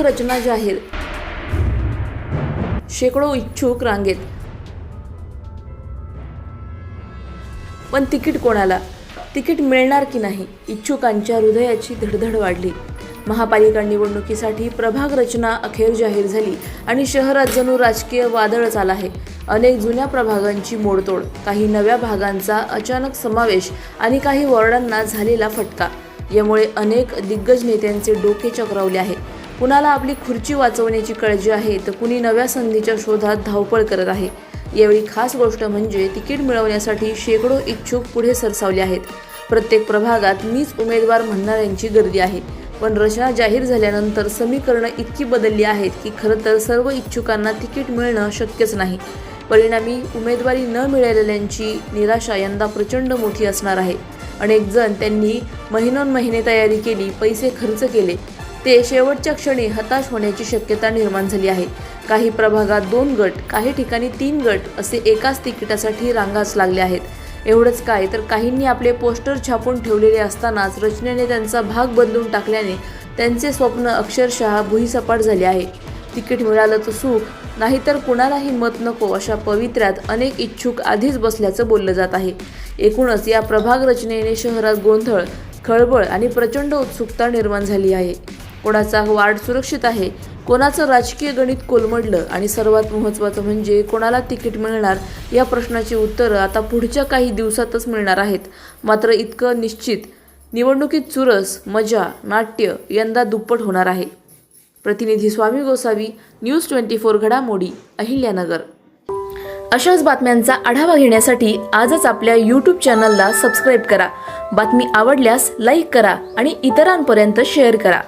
रचना जाहीर. शेकडो इच्छुक रांगेत. पण तिकीट कोणाला? तिकीट मिळणार की नाही? इच्छुकांच्या हृदयाची धडधड वाढली. महापालिका निवडणुकीसाठी प्रभाग रचना अखेर जाहीर झाली आणि शहरात जणू राजकीय वादळच आला आहे. अनेक जुन्या प्रभागांची मोडतोड काही नव्या भागांचा अचानक समावेश आणि काही वॉर्डांना झालेला फटका. यामुळे अनेक दिग्गज नेत्यांचे डोके चक्रावले आहे. कुणाला आपली खुर्ची वाचवण्याची काळजी आहे तर कुणी नव्या संधीच्या शोधात धावपळ करत आहे. यावेळी खास गोष्ट म्हणजे तिकीट मिळवण्यासाठी शेकडो इच्छुक पुढे सरसावले आहेत. प्रत्येक प्रभागात मीच उमेदवार म्हणणाऱ्यांची गर्दी आहे. पण रचना जाहीर झाल्यानंतर समीकरणं इतकी बदलली आहेत की खरं तर सर्व इच्छुकांना तिकीट मिळणं शक्यच नाही. परिणामी उमेदवारी न मिळालेल्यांची निराशा यंदा प्रचंड मोठी असणार आहे. अनेक जण त्यांनी महिनोन महिने तयारी केली पैसे खर्च केले. ते शेवटच्या क्षणी हताश होण्याची शक्यता निर्माण झाली आहे. काही प्रभागात दोन गट काही ठिकाणी तीन गट असे एकाच तिकिटासाठी रांगाच लागले आहेत. एवढंच काय तर काहींनी आपले पोस्टर छापून ठेवलेले असतानाच रचनेने त्यांचा भाग बदलून टाकल्याने त्यांचे स्वप्न अक्षरशः भुईसपाट झाले आहे. तिकीट मिळालं तर सुख नाहीतर कुणालाही मत नको अशा पवित्र्यात अनेक इच्छुक आधीच बसल्याचं बोललं जात आहे. एकूणच या प्रभाग रचनेने शहरात गोंधळ खळबळ आणि प्रचंड उत्सुकता निर्माण झाली आहे. कोणाचा वार्ड सुरक्षित आहे कोणाचं राजकीय गणित कोलमडलं आणि सर्वात महत्त्वाचं म्हणजे कोणाला तिकीट मिळणार या प्रश्नाची उत्तरं आता पुढच्या काही दिवसातच मिळणार आहेत. मात्र इतकं निश्चित निवडणुकीत चुरस मजा नाट्य यंदा दुप्पट होणार आहे. प्रतिनिधी Swami Gosavi news twenty four घडामोडी अहिल्यानगर. अशाच बातम्यांचा आढावा घेण्यासाठी आजच आपल्या यूट्यूब चॅनलला सबस्क्राईब करा. बातमी आवडल्यास लाईक करा आणि इतरांपर्यंत शेअर करा.